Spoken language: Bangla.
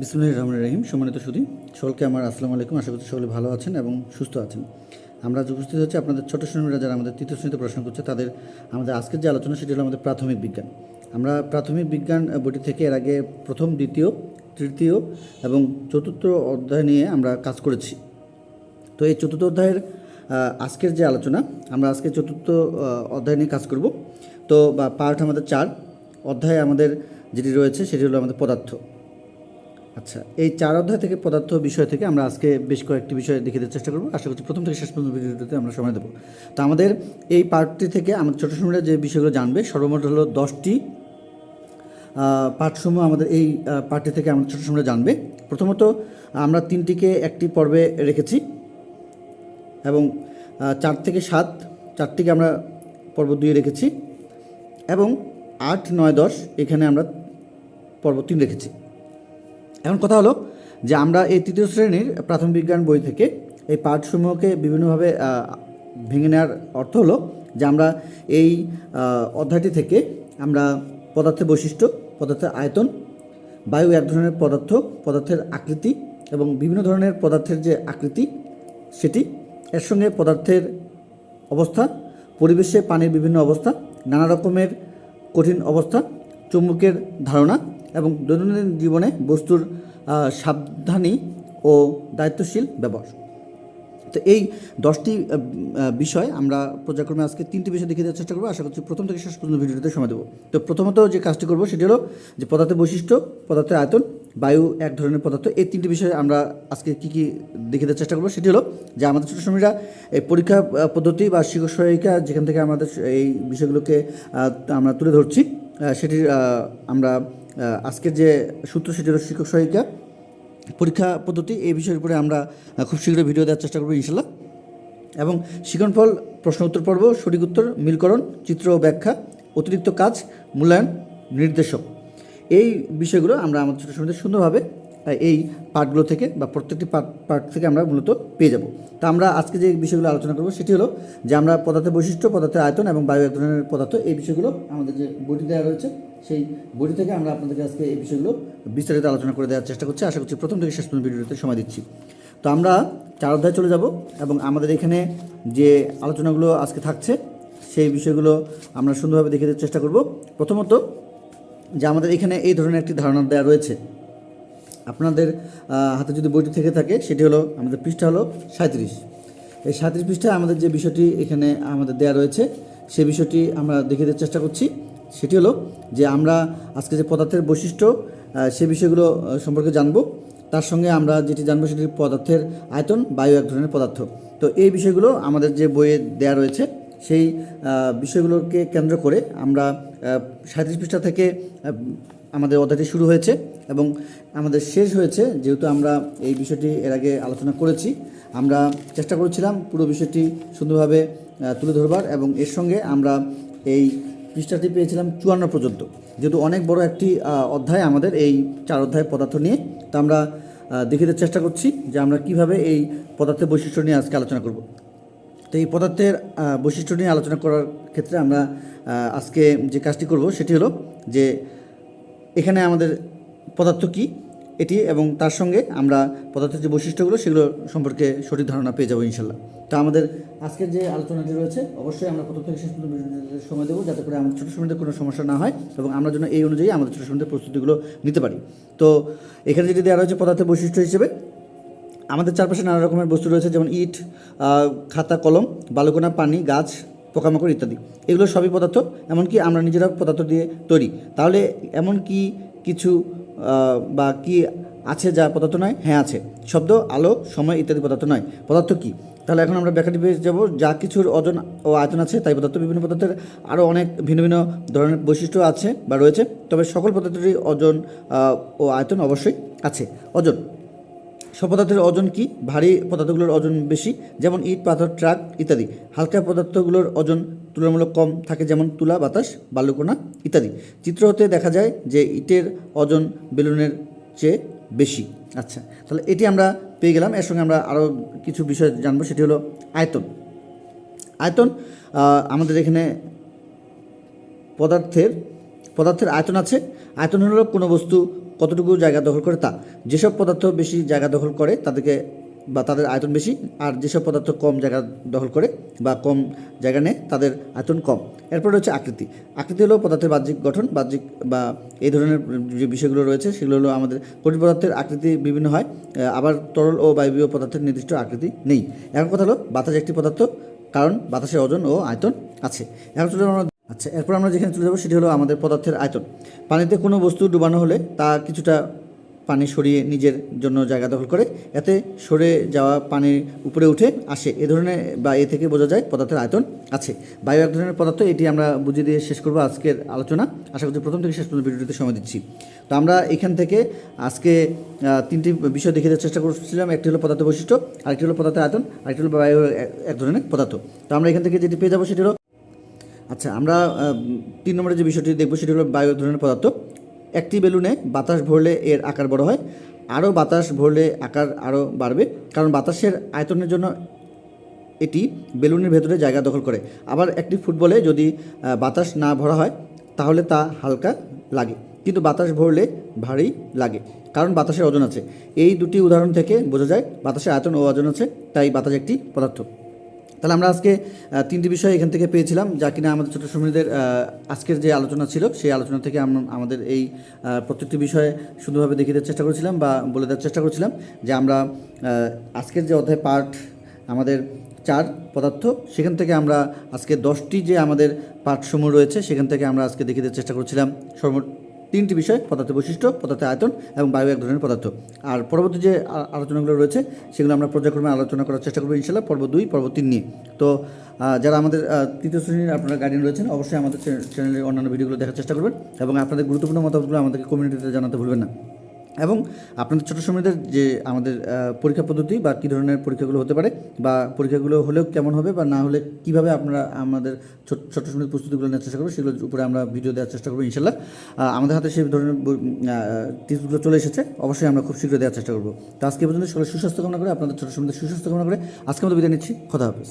বিসমুল্লাহ রহমান রহিম। সম্মানিত সুদী সকলকে আমার আসসালামু আলাইকুম। আশা করছি সকলে ভালো আছেন এবং সুস্থ আছেন। আমরা আজ উপস্থিত হচ্ছে আপনাদের ছোট শ্রেণীরা যারা আমাদের তৃতীয় শ্রেণীতে পড়াশোনা করছে, তাদের আমাদের আজকের যে আলোচনা, সেটি হলো আমাদের প্রাথমিক বিজ্ঞান। আমরা প্রাথমিক বিজ্ঞান বইটি থেকে এর আগে প্রথম, দ্বিতীয়, তৃতীয় এবং চতুর্থ অধ্যায় নিয়ে আমরা কাজ করেছি। তো এই চতুর্থ অধ্যায়ের আজকের যে আলোচনা, আমরা আজকে চতুর্থ অধ্যায় নিয়ে কাজ করব। তো, বা পার্ট আমাদের চার। অধ্যায় আমাদের যেটি রয়েছে, সেটি হলো আমাদের পদার্থ। আচ্ছা এই চার অধ্যায় থেকে পদার্থ বিষয় থেকে আমরা আজকে বেশ কয়েকটি বিষয় দেখে দেওয়ার চেষ্টা করব। আশা করছি প্রথম থেকে শেষ পর্যন্ত ভিডিওতে আমরা সময় দেবো। তো আমাদের এই পার্টটি থেকে আমাদের ছোটো সময়রা যে বিষয়গুলো জানবে, সর্বমোট হলো দশটি পাঠসমূহ আমাদের এই পার্টি থেকে আমাদের ছোটো সময়রা জানবে। প্রথমত, আমরা তিনটিকে একটি পর্বে রেখেছি এবং চার থেকে সাত, চারটিকে আমরা পর্ব দুয়ে রেখেছি এবং আট, নয়, দশ এখানে আমরা পর্ব তিন রেখেছি। এখন কথা হলো যে আমরা এই তৃতীয় শ্রেণির প্রাথমিক বিজ্ঞান বই থেকে এই পাঠসমূহকে বিভিন্নভাবে ভেঙে নেওয়ার অর্থ হলো যে আমরা এই অধ্যায়টি থেকে আমরা পদার্থের বৈশিষ্ট্য, পদার্থের আয়তন, বায়ু এক ধরনের পদার্থ, পদার্থের আকৃতি এবং বিভিন্ন ধরনের পদার্থের যে আকৃতি সেটি, এর সঙ্গে পদার্থের অবস্থা, পরিবেশে পানির বিভিন্ন অবস্থা, নানা রকমের কঠিন অবস্থা, চুম্বকের ধারণা এবং দৈনন্দিন জীবনে বস্তুর সাবধানী ও দায়িত্বশীল ব্যবহার। তো এই দশটি বিষয় আমরা পর্যায়ক্রমে আজকে তিনটি বিষয় দেখিয়ে দেওয়ার চেষ্টা করব। আশা করছি প্রথম থেকে শেষ পর্যন্ত ভিডিওতে সময় দেবো। তো প্রথমত যে কাজটি করব সেটি হলো যে পদার্থের বৈশিষ্ট্য, পদার্থের আয়তন, বায়ু, এক ধরনের পদার্থ, এই তিনটি বিষয়ে আমরা আজকে কী কী দেখিয়ে দেওয়ার চেষ্টা করব সেটি হলো যে আমাদের ছোটো সময়রা এই পরীক্ষা পদ্ধতি বা শিক্ষক সহায়িকা যেখান থেকে আমাদের এই বিষয়গুলোকে আমরা তুলে ধরছি সেটির আমরা আজকের যে সূত্র সেটি শিক্ষক সহায়িকা। পরীক্ষা পদ্ধতি, এই বিষয়ের উপরে আমরা খুব শীঘ্রই ভিডিও দেওয়ার চেষ্টা করব, ইনশাল্লাহ। এবং শিক্ষণফল, প্রশ্ন উত্তর পর্ব, সঠিক উত্তর, মিলকরণ, চিত্র ও ব্যাখ্যা, অতিরিক্ত কাজ, মূল্যায়ন, নির্দেশক। এই বিষয়গুলো আমরা আমাদের ছোটো সুন্দরভাবে এই পার্টগুলো থেকে বা প্রত্যেকটি পাঠ পার্ট থেকে আমরা মূলত পেয়ে যাব। তা আমরা আজকে যে বিষয়গুলো আলোচনা করব সেটি হলো যে আমরা পদার্থের বৈশিষ্ট্য, পদার্থের আয়তন এবং বায়ু এক ধরনের পদার্থ এই বিষয়গুলো আমাদের যে বইটি দেওয়া রয়েছে, সেই বইটি থেকে আমরা আপনাদেরকে আজকে এই বিষয়গুলো বিস্তারিত আলোচনা করে দেওয়ার চেষ্টা করছি। আশা করছি প্রথম থেকে শেষ পর্যন্ত ভিডিওতে সময় দিচ্ছি। তো আমরা চার অধ্যায় চলে যাব এবং আমাদের এখানে যে আলোচনাগুলো আজকে থাকছে, সেই বিষয়গুলো আমরা সুন্দরভাবে দেখে দেওয়ার চেষ্টা করব। প্রথমত যে আমাদের এখানে এই ধরনের একটি ধারণা দেওয়া রয়েছে আপনাদের হাতে যদি বইটি থেকে থাকে, সেটি হলো আমাদের পৃষ্ঠা হলো সাঁত্রিশ এই সাঁত্রিশ পৃষ্ঠায় আমাদের যে বিষয়টি এখানে আমাদের দেয়া রয়েছে, সে বিষয়টি আমরা দেখে দেওয়ার চেষ্টা করছি। সেটি হলো যে আমরা আজকে যে পদার্থের বৈশিষ্ট্য সে বিষয়গুলো সম্পর্কে জানব। তার সঙ্গে আমরা যেটি জানব, সেটি পদার্থের আয়তন, বায়ু এক ধরনের পদার্থ। তো এই বিষয়গুলো আমাদের যে বইয়ে দেওয়া রয়েছে, সেই বিষয়গুলোকে কেন্দ্র করে আমরা সাঁত্রিশ পৃষ্ঠা থেকে আমাদের অধ্যায়টি শুরু হয়েছে এবং আমাদের শেষ হয়েছে, যেহেতু আমরা এই বিষয়টি এর আগে আলোচনা করেছি, আমরা চেষ্টা করেছিলাম পুরো বিষয়টি সুন্দরভাবে তুলে ধরবার এবং এর সঙ্গে আমরা এই পৃষ্ঠাটি পেয়েছিলাম চুয়ান্ন পর্যন্ত। যেহেতু অনেক বড় একটি অধ্যায় আমাদের এই চার অধ্যায় পদার্থ নিয়ে, তা আমরা দেখিতে চেষ্টা করছি যে আমরা কীভাবে এই পদার্থের বৈশিষ্ট্য নিয়ে আজকে আলোচনা করব। তো এই পদার্থের বৈশিষ্ট্য নিয়ে আলোচনা করার ক্ষেত্রে আমরা আজকে যে কাজটি করব সেটি হলো যে এখানে আমাদের পদার্থ কি? এটি এবং তার সঙ্গে আমরা পদার্থের যে বৈশিষ্ট্যগুলো, সেগুলো সম্পর্কে সঠিক ধারণা পেয়ে যাব ইনশাল্লাহ। তা আমাদের আজকের যে আলোচনাটি রয়েছে, অবশ্যই আমরা প্রথম থেকে শেষ পর্যন্ত সময় দেবো, যাতে করে আমাদের ছোটো সময়দের কোনো সমস্যা না হয় এবং আমরা যেন এই অনুযায়ী আমাদের ছোটো সময়দের প্রস্তুতিগুলো নিতে পারি। তো এখানে যেটি দেওয়া রয়েছে পদার্থের বৈশিষ্ট্য হিসেবে, আমাদের চারপাশে নানা রকমের বস্তু রয়েছে, যেমন ইট খাতা, কলম বালুকোনা পানি, গাছ পোকামাকড় ইত্যাদি। এগুলো সবই পদার্থ, এমনকি আমরা নিজেরা পদার্থ দিয়ে তৈরি। তাহলে এমন কি কিছু বা কি আছে যা পদার্থ নয়? হ্যাঁ আছে। শব্দ, আলো, সময় ইত্যাদি পদার্থ নয়। পদার্থ কি? তাহলে এখন আমরা ব্যাখ্যাটি পেয়ে যাব, যা কিছুর ওজন ও আয়তন আছে, তাই পদার্থ বিভিন্ন পদার্থের আরও অনেক ভিন্ন ভিন্ন ধরনের বৈশিষ্ট্য আছে বা রয়েছে। তবে সকল পদার্থেরই ওজন ও আয়তন অবশ্যই আছে। ওজন সব পদার্থের ওজন কি? ভারী পদার্থগুলোর ওজন বেশি, যেমন ইট, পাথর, ট্রাক ইত্যাদি। হালকা পদার্থগুলোর ওজন তুলনামূলক কম থাকে, যেমন তুলা, বাতাস বালুকোনা ইত্যাদি। চিত্র হতে দেখা যায় যে ইটের ওজন বেলুনের চেয়ে বেশি। আচ্ছা তাহলে এটি আমরা পেয়ে গেলাম। এর সঙ্গে আমরা আরও কিছু বিষয় জানব, সেটি হলো আয়তন। আয়তন আমাদের এখানে পদার্থের পদার্থের আয়তন আছে। আয়তন হলো কোনো বস্তু কতটুকু জায়গা দখল করে তা, যেসব পদার্থ বেশি জায়গা দখল করে তাদেরকে বা তাদের আয়তন বেশি, আর যেসব পদার্থ কম জায়গা দখল করে বা কম জায়গা নেয়, তাদের আয়তন কম। এরপরে রয়েছে আকৃতি। আকৃতি হলো পদার্থের বাহ্যিক গঠন, বাহ্যিক বা এই ধরনের যে বিষয়গুলো রয়েছে, সেগুলো হলো আমাদের কঠিন পদার্থের আকৃতি বিভিন্ন হয় আবার তরল ও বায়বীয় পদার্থের নির্দিষ্ট আকৃতি নেই। এখন কথা হলো বাতাস একটি পদার্থ, কারণ বাতাসের ওজন ও আয়তন আছে। এখন আচ্ছা এরপর আমরা যেখানে চলে যাব সেটি হলো আমাদের পদার্থের আয়তন। পানিতে কোনো বস্তু ডুবানো হলে তা কিছুটা পানি সরিয়ে নিজের জন্য জায়গা দখল করে, এতে সরে যাওয়া পানির উপরে উঠে আসে। এ ধরনের বা এ থেকে বোঝা যায় পদার্থের আয়তন আছে। বায়ু এক ধরনের পদার্থ, এটি আমরা বুঝিয়ে দিয়ে শেষ করব আজকের আলোচনা। আশা করছি প্রথম থেকে শেষ পর্যন্ত ভিডিওটিতে সময় দিচ্ছি। তো আমরা এখান থেকে আজকে তিনটি বিষয় দেখে দেওয়ার চেষ্টা করছিলাম। একটি হলো পদার্থ বৈশিষ্ট্য, আরেকটি হলো পদার্থের আয়তন, আরেকটি হলো বায়ু এক- এক ধরনের পদার্থ। তো আমরা এখান থেকে যেটি পেয়ে যাব সেটি হলো আচ্ছা আমরা তিন নম্বরে যে বিষয়টি দেখব সেটি হলো বায়ু ধরনের পদার্থ। একটি বেলুনে বাতাস ভরলে এর আকার বড় হয়, আরও বাতাস ভরলে আকার আরও বাড়বে, কারণ বাতাসের আয়তনের জন্য এটি বেলুনের ভেতরে জায়গা দখল করে। আবার একটি ফুটবলে যদি বাতাস না ভরা হয়, তাহলে তা হালকা লাগে, কিন্তু বাতাস ভরলে ভারী লাগে, কারণ বাতাসের ওজন আছে। এই দুটি উদাহরণ থেকে বোঝা যায়, বাতাসের আয়তন ও ওজন আছে, তাই বাতাস একটি পদার্থ। তাহলে আমরা আজকে তিনটি বিষয় এখান থেকে পেয়েছিলাম, যা কিনা আমাদের ছোটো শ্রমিকদের আজকের যে আলোচনা ছিল, সেই আলোচনা থেকে আমরা আমাদের এই প্রত্যেকটি বিষয়ে সুন্দরভাবে দেখিয়ে দেওয়ার চেষ্টা করেছিলাম বা বলে দেওয়ার চেষ্টা করেছিলাম যে আমরা আজকের যে অধ্যায় পাঠ, আমাদের চার পদার্থ, সেখান থেকে আমরা আজকে দশটি যে আমাদের পাঠসমূহ রয়েছে, সেখান থেকে আমরা আজকে দেখিয়ে দেওয়ার চেষ্টা করছিলাম। সর্বমোট তিনটি বিষয় পদার্থের বৈশিষ্ট্য পদার্থের আয়তন এবং বায়ু এক ধরনের পদার্থ। আর পরবর্তী যে আলোচনাগুলো রয়েছে, সেগুলো আমরা পর্যায়ক্রমে আলোচনা করার চেষ্টা করব ইনশাল্লাহ, পর্ব দুই, পর্ব তিন নিয়ে। তো যারা আমাদের তৃতীয় শ্রেণির আপনারা গার্ডিয়ান রয়েছেন, অবশ্যই আমাদের চ্যানে- চ্যানেলের অন্যান্য ভিডিওগুলো দেখার চেষ্টা করবেন এবং আপনাদের গুরুত্বপূর্ণ মতামতগুলো আমাদেরকে কমিউনিটিতে জানাতে ভুলবেন না। এবং আপনাদের ছোটো সময়দের যে আমাদের পরীক্ষা পদ্ধতি বা কী ধরনের পরীক্ষাগুলো হতে পারে বা পরীক্ষাগুলো হলেও কেমন হবে বা না হলে কীভাবে আপনারা আমাদের ছোট, ছোটো সময়ের প্রস্তুতিগুলো নেওয়ার চেষ্টা করব সেগুলোর উপরে আমরা ভিডিও দেওয়ার চেষ্টা করব ইনশাল্লাহ। আমাদের হাতে সেই ধরনের টিপসগুলো চলে এসেছে। অবশ্যই আমরা খুব শীঘ্র দেওয়ার চেষ্টা করব। তো আজকে পর্যন্ত সকলে সুস্বাস্থ্য কামনা করে, আপনাদের ছোটো সময়দের সুস্বাস্থ্য কামনা করে আজকে আমাদের বিদায় নিচ্ছি। কথা হাফেজ।